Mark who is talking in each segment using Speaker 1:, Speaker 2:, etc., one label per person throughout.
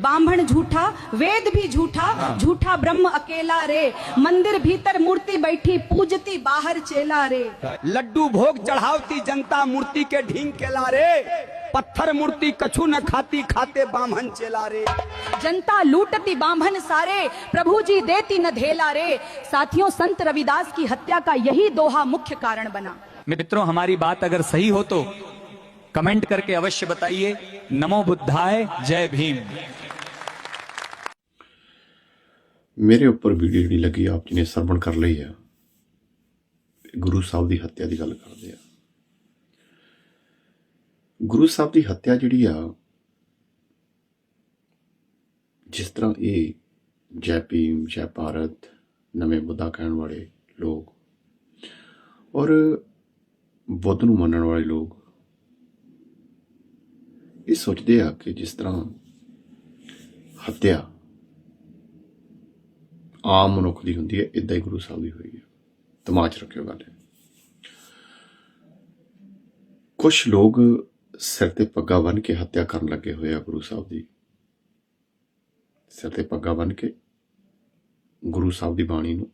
Speaker 1: बामण झूठा वेद भी झूठा झूठा ब्रह्म अकेला रे। मंदिर भीतर मूर्ति बैठी पूजती बाहर चेला रे।
Speaker 2: लड्डू भोग चढ़ावती जनता मूर्ति के ढींग के लारे पत्थर मूर्ति कछु न खाती खाते बामन चेला रे।
Speaker 1: जनता लूटती बामन सारे प्रभु जी देती न धेला रे। साथियों संत रविदास की हत्या का यही दोहा मुख्य कारण बना।
Speaker 3: मित्रों हमारी बात अगर सही हो तो कमेंट करके अवश्य बताइए। नमो बुद्धाय जय भीम।
Speaker 4: ਮੇਰੇ ਉੱਪਰ ਵੀਡੀਓ ਜਿਹੜੀ ਲੱਗੀ ਆਪ ਜੀ ਨੇ ਸਰਵਣ ਕਰ ਲਈ ਆ। ਗੁਰੂ ਸਾਹਿਬ ਦੀ ਹੱਤਿਆ ਦੀ ਗੱਲ ਕਰਦੇ ਆ। ਗੁਰੂ ਸਾਹਿਬ ਦੀ ਹੱਤਿਆ ਜਿਹੜੀ ਆ, ਜਿਸ ਤਰ੍ਹਾਂ ਇਹ ਜੈ ਭੀਮ, ਜੈ ਭਾਰਤ, ਨਵੇਂ ਬੁੱਧਾ ਕਹਿਣ ਵਾਲੇ ਲੋਕ ਔਰ ਬੁੱਧ ਨੂੰ ਮੰਨਣ ਵਾਲੇ ਲੋਕ, ਇਹ ਸੋਚਦੇ ਆ ਕਿ ਜਿਸ ਤਰ੍ਹਾਂ ਹੱਤਿਆ ਆਮ ਮਨੁੱਖ ਦੀ ਹੁੰਦੀ ਹੈ ਇਦਾਂ ਹੀ ਗੁਰੂ ਸਾਹਿਬ ਦੀ ਹੋਈ ਹੈ। ਦਿਮਾਗ 'ਚ ਰੱਖਿਓ ਗੱਲ ਕੁਝ ਲੋਕ ਸਿਰ ਤੇ ਪੱਗਾ ਬੰਨ ਕੇ ਹੱਤਿਆ ਕਰਨ ਲੱਗੇ ਹੋਏ ਆ ਗੁਰੂ ਸਾਹਿਬ ਦੀ। ਸਿਰ ਤੇ ਪੱਗਾ ਬੰਨ ਕੇ ਗੁਰੂ ਸਾਹਿਬ ਦੀ ਬਾਣੀ ਨੂੰ।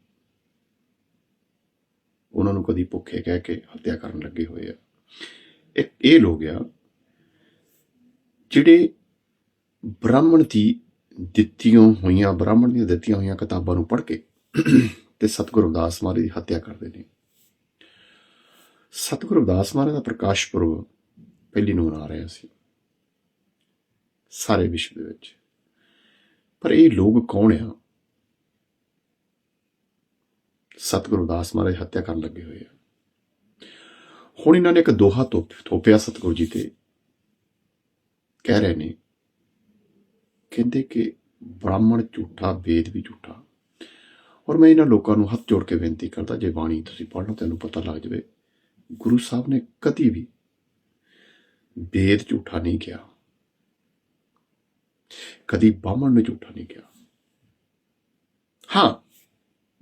Speaker 4: ਉਹਨਾਂ ਨੂੰ ਕਦੀ ਭੁੱਖੇ ਕਹਿ ਕੇ ਹੱਤਿਆ ਕਰਨ ਲੱਗੇ ਹੋਏ ਆ। ਇੱਕ ਇਹ ਲੋਕ ਆ, ਜਿਹੜੇ ਬ੍ਰਾਹਮਣ ਦੀ ਦਿੱਤੀਆਂ ਹੋਈਆਂ, ਬ੍ਰਾਹਮਣ ਦੀਆਂ ਦਿੱਤੀਆਂ ਹੋਈਆਂ ਕਿਤਾਬਾਂ ਨੂੰ ਪੜ੍ਹ ਕੇ ਤੇ ਸਤਿਗੁਰੂ ਰਵਿਦਾਸ ਮਹਾਰਾਜ ਦੀ ਹੱਤਿਆ ਕਰਦੇ ਨੇ। ਸਤਿਗੁਰੂ ਰਵਿਦਾਸ ਮਹਾਰਾਜ ਦਾ ਪ੍ਰਕਾਸ਼ ਪੁਰਬ ਪਹਿਲੀ ਨੂੰ ਮਨਾ ਰਹੇ ਸੀ। ਸਾਰੇ ਵਿਸ਼ਵ ਦੇ ਵਿੱਚ। ਪਰ ਇਹ ਲੋਕ ਕੌਣ ਆ? ਸਤਿਗੁਰੂ ਰਵਿਦਾਸ ਮਹਾਰਾਜ ਹੱਤਿਆ ਕਰਨ ਲੱਗੇ ਹੋਏ ਆ। ਹੁਣ ਇਹਨਾਂ ਨੇ ਇੱਕ ਦੋਹਾ ਤੋਪ ਥੋਪਿਆ ਸਤਿਗੁਰੂ ਜੀ ਤੇ। ਕਹਿ ਰਹੇ ਨੇ ਕਹਿੰਦੇ ਕਿ ਬ੍ਰਾਹਮਣ ਝੂਠਾ, ਵੇਦ ਵੀ ਝੂਠਾ। ਔਰ ਮੈਂ ਇਹਨਾਂ ਲੋਕਾਂ ਨੂੰ ਹੱਥ ਜੋੜ ਕੇ ਬੇਨਤੀ ਕਰਦਾ, ਜੇ ਬਾਣੀ ਤੁਸੀਂ ਪੜ੍ਹ ਲਓ ਤੁਹਾਨੂੰ ਪਤਾ ਲੱਗ ਜਾਵੇ, ਗੁਰੂ ਸਾਹਿਬ ਨੇ ਕਦੀ ਵੀ ਵੇਦ ਝੂਠਾ ਨਹੀਂ ਕਿਹਾ। ਕਦੀ ਬਾਹਮਣ ਨੇ ਝੂਠਾ ਨਹੀਂ ਕਿਹਾ। ਹਾਂ,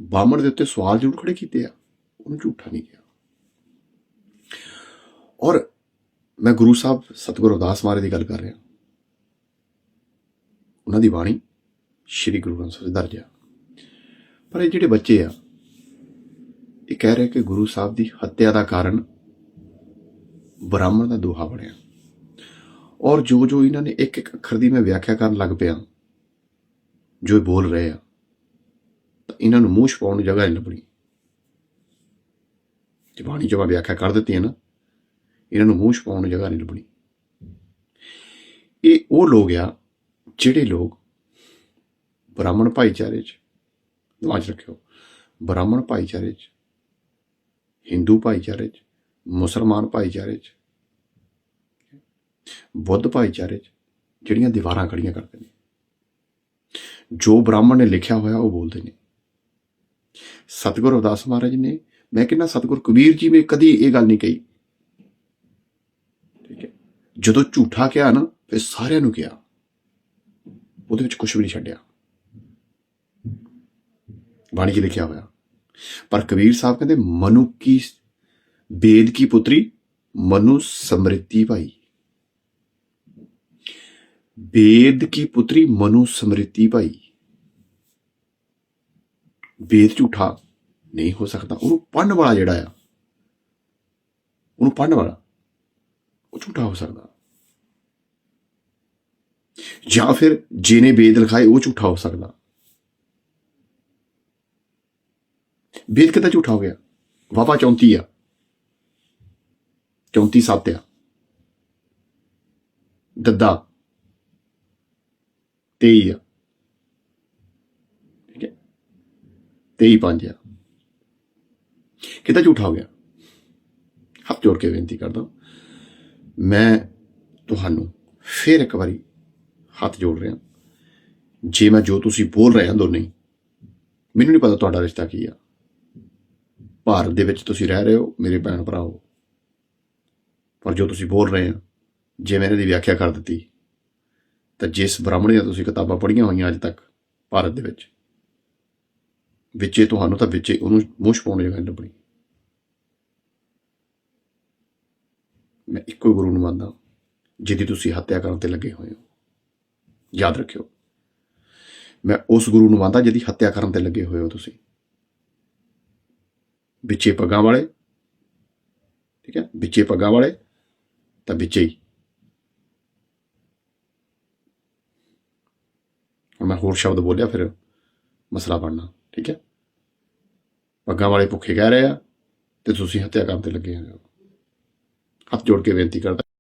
Speaker 4: ਬਾਹਮਣ ਦੇ ਉੱਤੇ ਸਵਾਲ ਜ਼ਰੂਰ ਖੜੇ ਕੀਤੇ ਆ, ਉਹਨੂੰ ਝੂਠਾ ਨਹੀਂ ਕਿਹਾ। ਔਰ ਮੈਂ ਗੁਰੂ ਸਾਹਿਬ, ਸਤਿਗੁਰੂ ਰਵਿਦਾਸ ਮਹਾਰਾਜ ਦੀ ਗੱਲ ਕਰ ਰਿਹਾ। ਉਹਨਾਂ ਦੀ ਬਾਣੀ ਸ੍ਰੀ ਗੁਰੂ ਗ੍ਰੰਥ ਸਾਹਿਬ ਦਰਜ ਆ। ਪਰ ਇਹ ਜਿਹੜੇ ਬੱਚੇ ਆ, ਇਹ ਕਹਿ ਰਹੇ ਕਿ ਗੁਰੂ ਸਾਹਿਬ ਦੀ ਹੱਤਿਆ ਦਾ ਕਾਰਨ ਬ੍ਰਾਹਮਣ ਦਾ ਦੋਹਾ ਬਣਿਆ। ਔਰ ਜੋ ਜੋ ਇਹਨਾਂ ਨੇ ਇੱਕ ਇੱਕ ਅੱਖਰ ਦੀ ਮੈਂ ਵਿਆਖਿਆ ਕਰਨ ਲੱਗ ਪਿਆ, ਜੋ ਇਹ ਬੋਲ ਰਹੇ ਆ, ਤਾਂ ਇਹਨਾਂ ਨੂੰ ਮੂੰਹ ਛਪਾਉਣ ਨੂੰ ਜਗ੍ਹਾ ਨਹੀਂ ਲੱਭਣੀ। ਜੇ ਬਾਣੀ ਚ ਮੈਂ ਵਿਆਖਿਆ ਕਰ ਦਿੱਤੀ ਹੈ ਨਾ, ਇਹਨਾਂ ਨੂੰ ਮੂੰਹ ਛਪਾਉਣ ਨੂੰ ਜਗ੍ਹਾ ਨਹੀਂ ਲੱਭਣੀ। ਇਹ ਉਹ ਲੋਕ ਆ ਜਿਹੜੇ ਲੋਕ ਬ੍ਰਾਹਮਣ ਭਾਈਚਾਰੇ 'ਚ ਦਿਮਾਗ ਰੱਖਿਓ, ਬ੍ਰਾਹਮਣ ਭਾਈਚਾਰੇ 'ਚ, ਹਿੰਦੂ ਭਾਈਚਾਰੇ 'ਚ, ਮੁਸਲਮਾਨ ਭਾਈਚਾਰੇ 'ਚ, ਬੁੱਧ ਭਾਈਚਾਰੇ 'ਚ, ਜਿਹੜੀਆਂ ਦੀਵਾਰਾਂ ਖੜੀਆਂ ਕਰਦੇ ਨੇ, ਜੋ ਬ੍ਰਾਹਮਣ ਨੇ ਲਿਖਿਆ ਹੋਇਆ ਉਹ ਬੋਲਦੇ ਨੇ। ਸਤਿਗੁਰੂ ਅਰਦਾਸ ਮਹਾਰਾਜ ਨੇ, ਮੈਂ ਕਹਿੰਦਾ ਸਤਿਗੁਰ ਕਬੀਰ ਜੀ ਨੇ ਕਦੀ ਇਹ ਗੱਲ ਨਹੀਂ ਕਹੀ। ਠੀਕ ਹੈ। ਜਦੋਂ ਝੂਠਾ ਕਿਹਾ ਨਾ, ਫਿਰ ਸਾਰਿਆਂ ਨੂੰ ਕਿਹਾ। ਉਹਦੇ ਵਿੱਚ ਕੁਝ ਵੀ ਨਹੀਂ ਛੱਡਿਆ। ਬਾਣੀ 'ਚ ਲਿਖਿਆ ਹੋਇਆ। ਪਰ ਕਬੀਰ ਸਾਹਿਬ ਕਹਿੰਦੇ, ਮਨੁ ਕੀ ਵੇਦ ਕੀ ਪੁੱਤਰੀ? ਮਨੁ ਸਮ੍ਰਿਤੀ ਭਾਈ। ਵੇਦ ਕੀ ਪੁੱਤਰੀ, ਮਨੁ ਸਮ੍ਰਿਤੀ ਭਾਈ। ਵੇਦ ਝੂਠਾ ਨਹੀਂ ਹੋ ਸਕਦਾ। ਉਹਨੂੰ ਪੜਨ ਵਾਲਾ ਜਿਹੜਾ ਆ, ਉਹਨੂੰ ਪੜਨ ਵਾਲਾ, ਉਹ ਝੂਠਾ ਹੋ ਸਕਦਾ। ਜਾਂ ਫਿਰ ਜਿਹਨੇ ਵੇਦ ਲਿਖਾਏ, ਉਹ ਝੂਠਾ ਹੋ ਸਕਦਾ। ਵੇਦ ਕਿਤਾ ਝੂਠਾ ਹੋ ਗਿਆ? ਵਾਵਾ 34 ਆ। 34 ਸੱਤ ਆ। ਦੱਦਾ। 23 ਆ। ਠੀਕ ਹੈ। 23 ਪੰਜ ਆ। ਕਿਤਾ ਝੂਠਾ ਹੋ ਗਿਆ? ਹੱਥ ਜੋੜ ਕੇ ਬੇਨਤੀ ਕਰਦਾ। ਮੈਂ ਤੁਹਾਨੂੰ ਫਿਰ ਇੱਕ ਵਾਰੀ ਹੱਥ ਜੋੜ ਰਿਹਾ ਜੇ ਮੈਂ ਜੋ ਤੁਸੀਂ ਬੋਲ ਰਹੇ ਹਾਂ ਦੋਨੇ, ਮੈਨੂੰ ਨਹੀਂ ਪਤਾ ਤੁਹਾਡਾ ਰਿਸ਼ਤਾ ਕੀ ਆ। ਭਾਰਤ ਦੇ ਵਿੱਚ ਤੁਸੀਂ ਰਹਿ ਰਹੇ ਹੋ, ਮੇਰੇ ਭੈਣ ਭਰਾ ਹੋ। ਪਰ ਜੋ ਤੁਸੀਂ ਬੋਲ ਰਹੇ ਆ ਜੇ ਮੈਂ ਇਹਨਾਂ ਦੀ ਵਿਆਖਿਆ ਕਰ ਦਿੱਤੀ, ਤਾਂ ਜਿਸ ਬ੍ਰਾਹਮਣ ਦੀਆਂ ਤੁਸੀਂ ਕਿਤਾਬਾਂ ਪੜ੍ਹੀਆਂ ਹੋਈਆਂ ਅੱਜ ਤੱਕ ਭਾਰਤ ਦੇ ਵਿੱਚ, ਵਿੱਚੇ ਤੁਹਾਨੂੰ ਤਾਂ ਵਿੱਚੇ ਉਹਨੂੰ ਮੂੰਹ ਛਪਾਉਣ ਜਗ੍ਹਾ ਨਹੀਂ ਲੱਭਣੀ। ਮੈਂ ਇੱਕੋ ਹੀ ਗੁਰੂ ਨੂੰ ਮੰਨਦਾ ਜਿਹਦੀ ਤੁਸੀਂ ਹੱਤਿਆ ਕਰਨ ਤੇ ਲੱਗੇ ਹੋਏ ਹੋ। ਯਾਦ ਰੱਖਿਓ। ਮੈਂ ਉਸ ਗੁਰੂ ਨੂੰ ਮੰਨਦਾ ਜਿਹਦੀ ਹੱਤਿਆ ਕਰਨ ਤੇ ਲੱਗੇ ਹੋਏ ਹੋ ਤੁਸੀਂ। ਵਿੱਚੇ ਪੱਗਾਂ ਵਾਲੇ, ਠੀਕ ਹੈ, ਵਿੱਚੇ ਪੱਗਾਂ ਵਾਲੇ, ਤਾਂ ਵਿੱਚੇ ਹੀ। ਮੈਂ ਹੋਰ ਸ਼ਬਦ ਬੋਲਿਆ, ਫਿਰ ਮਸਲਾ ਬਣਨਾ, ਠੀਕ ਹੈ। ਪੱਗਾਂ ਵਾਲੇ ਭੁੱਖੇ ਕਹਿ ਰਹੇ ਆ ਤੇ ਤੁਸੀਂ ਹੱਤਿਆ ਕਰਨ ਤੇ ਲੱਗੇ ਹੋਏ ਹੋ। ਹੱਥ ਜੋੜ ਕੇ ਬੇਨਤੀ ਕਰਦਾ